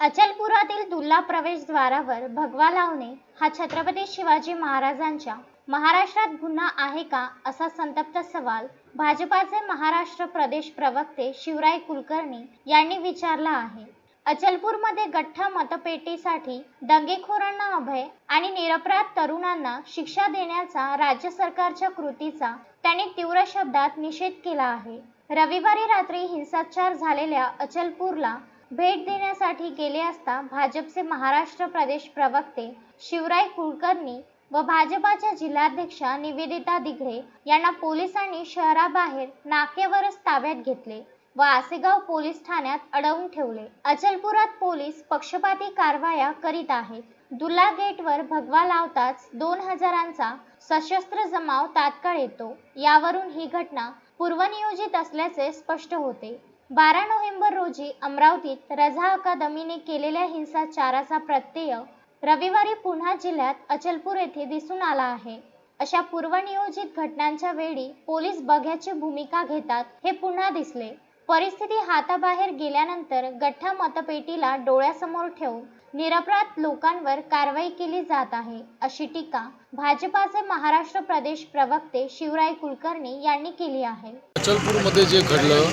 अचलपुरातील दुल्ला प्रवेशद्वारावर भगवा लावणे हा छत्रपती शिवाजी महाराजांच्या महाराष्ट्रात गुन्हा आहे का असा संतप्त सवाल भाजपाचे महाराष्ट्र प्रदेश प्रवक्ते शिवराय कुलकर्णी यांनी विचारला आहे. अचलपूरमध्ये गठ्ठा मतपेटीसाठी दंगेखोरांना अभय आणि निरपराध तरुणांना शिक्षा देण्याचा राज्य सरकारच्या कृतीचा त्यांनी तीव्र शब्दात निषेध केला आहे. रविवारी रात्री हिंसाचार झालेल्या अचलपूरला भेट देण्यासाठी गेले असता भाजपचे महाराष्ट्र प्रदेश प्रवक्ते शिवराय कुलकर्णी व भाजपाच्या जिल्हाध्यक्षा निवेदिता दिघे यांना पोलिसांनी शहराबाहेर नाक्यावरच ताब्यात घेतले व आसेगाव पोलीस ठाण्यात अडवून ठेवले. अचलपुरात पोलीस पक्षपाती कारवाया करीत आहेत. दुला गेटवर भगवा लावताच दोन हजारांचा सशस्त्र जमाव तात्काळ येतो. यावरून ही घटना पूर्वनियोजित असल्याचे स्पष्ट होते. बारा नोव्हेंबर रोजी अमरावतीत रझा अकादमीने केलेल्या हिंसाचाराचा प्रत्यय रविवारी पुन्हा जिल्ह्यात अचलपूर येथे दिसून आला आहे. अशा पूर्वनियोजित घटनांच्या वेळी पोलीस बघ्याची भूमिका घेतात हे पुन्हा दिसले. परिस्थिती हाताबाहेर गेल्यानंतर गठ्ठा मतपेटीला डोळ्यासमोर ठेवून निरपराध लोकांवर कारवाई केली जात आहे अशी टीका भाजपाचे महाराष्ट्र प्रदेश प्रवक्ते शिवराय कुलकर्णी यांनी केली आहे. अचलपूरमध्ये जे घडलं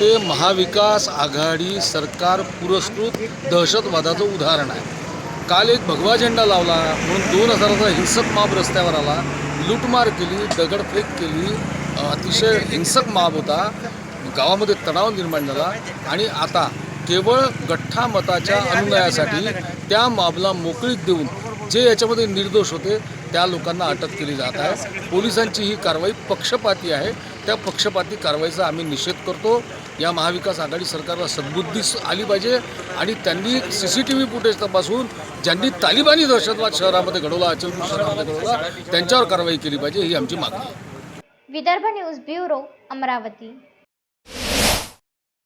ते महाविकास आघाडी सरकार पुरस्कृत दहशतवादाचं उदाहरण आहे. काल एक भगवा झेंडा लावला म्हणून दोन हजाराचा हिंसक माप रस्त्यावर आला. लूटमार केली दगडफेक केली अतिशय हिंसक माप होता. गावामध्ये तणाव निर्माण झाला आणि आता केवळ गठ्ठा मताच्या अनुनयासाठी त्या माबला मोकळीक देऊन जे याच्यामध्ये निर्दोष होते त्या लोकांना अटक केली जात आहे. पोलिसांची ही कारवाई पक्षपाती आहे. त्या पक्षपाती कारवाईचा आम्ही निषेध करतो. या महाविकास आघाडी सरकारला सद्बुद्धी आली पाहिजे आणि त्यांनी C C T V footage तपासून ज्यांनी तालिबानी दहशतवाद शहरामध्ये घडवला अचलपूर शहरामध्ये घडवला त्यांच्यावर कारवाई केली पाहिजे ही आमची मागणी आहे. Vidarbha news bureau Amravati.